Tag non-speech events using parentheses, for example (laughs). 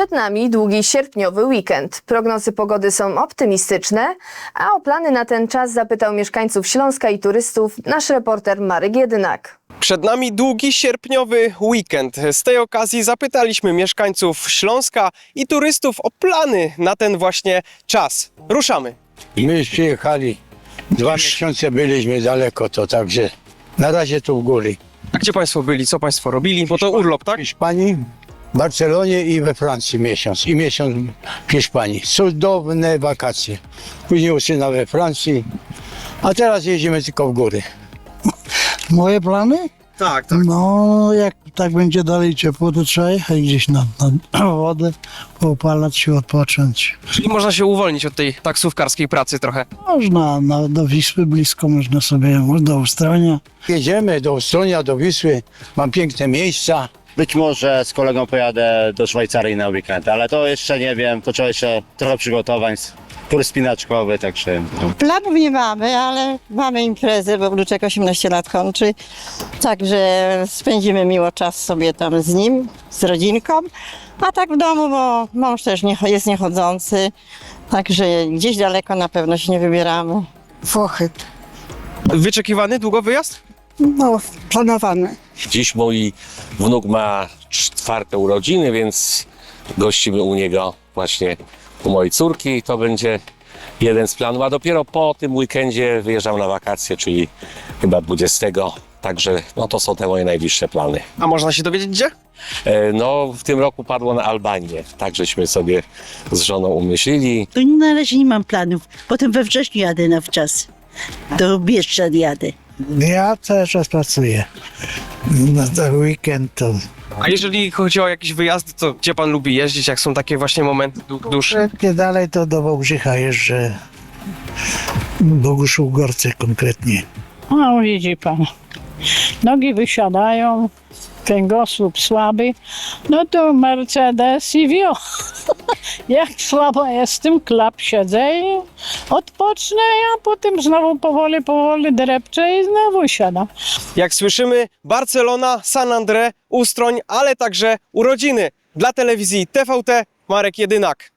Przed nami długi sierpniowy weekend. Prognozy pogody są optymistyczne, a o plany na ten czas zapytał mieszkańców Śląska i turystów nasz reporter Marek Jedynak. Przed nami długi sierpniowy weekend. Z tej okazji zapytaliśmy mieszkańców Śląska i turystów o plany na ten właśnie czas. Ruszamy. My przyjechali, dwa miesiące byliśmy daleko, to także na razie tu w góry. A gdzie Państwo byli? Co Państwo robili? Bo to urlop, tak? W Hiszpanii, w Barcelonie i we Francji miesiąc. I miesiąc w Hiszpanii. Cudowne wakacje. Później u syna we Francji, a teraz jedziemy tylko w góry. Moje plany? Tak, No, jak tak będzie dalej ciepło, to trzeba jechać gdzieś na, na wodę, poopalać się, odpocząć. Czyli można się uwolnić od tej taksówkarskiej pracy trochę. Można, na, do Wisły blisko można sobie, do Ustronia. Jedziemy do Ustronia, do Wisły. Mam piękne miejsca. Być może z kolegą pojadę do Szwajcarii na weekend, ale to jeszcze nie wiem, to trzeba jeszcze trochę przygotowań, kurs spinaczkowy, także no. Planów nie mamy, ale mamy imprezę, bo wnuczek 18 lat kończy. Także spędzimy miło czas sobie tam z nim, z rodzinką. A tak w domu, bo mąż też nie, jest niechodzący. Także gdzieś daleko na pewno się nie wybieramy. Włochy. Wyczekiwany długo wyjazd? No, planowane. Dziś mój wnuk ma czwarte urodziny, więc gościmy u niego właśnie u mojej córki. To będzie jeden z planów, a dopiero po tym weekendzie wyjeżdżam na wakacje, czyli chyba 20. Także no to są te moje najbliższe plany. A można się dowiedzieć gdzie? E, No, w tym roku padło na Albanię, tak żeśmy sobie z żoną umyślili. To na razie nie mam planów. Potem we wrześniu jadę na wczas. Do Bieszczad jadę. Ja cały czas pracuję. Na ten weekend to A jeżeli chodzi o jakieś wyjazdy, to gdzie Pan lubi jeździć, jak są takie właśnie momenty du- dłuższe? Szybkie dalej to do Wałbrzycha jeżdżę. Boguszów Gorce konkretnie. No widzi pan, nogi wysiadają, kręgosłup słaby, no to Mercedes i wio. (laughs) Jak słabo jestem, klap siedzę i odpocznę, a potem znowu powoli, powoli drepczę i znowu siadam. Jak słyszymy, Barcelona, San André, Ustroń, ale także urodziny. Dla telewizji TVT Marek Jedynak.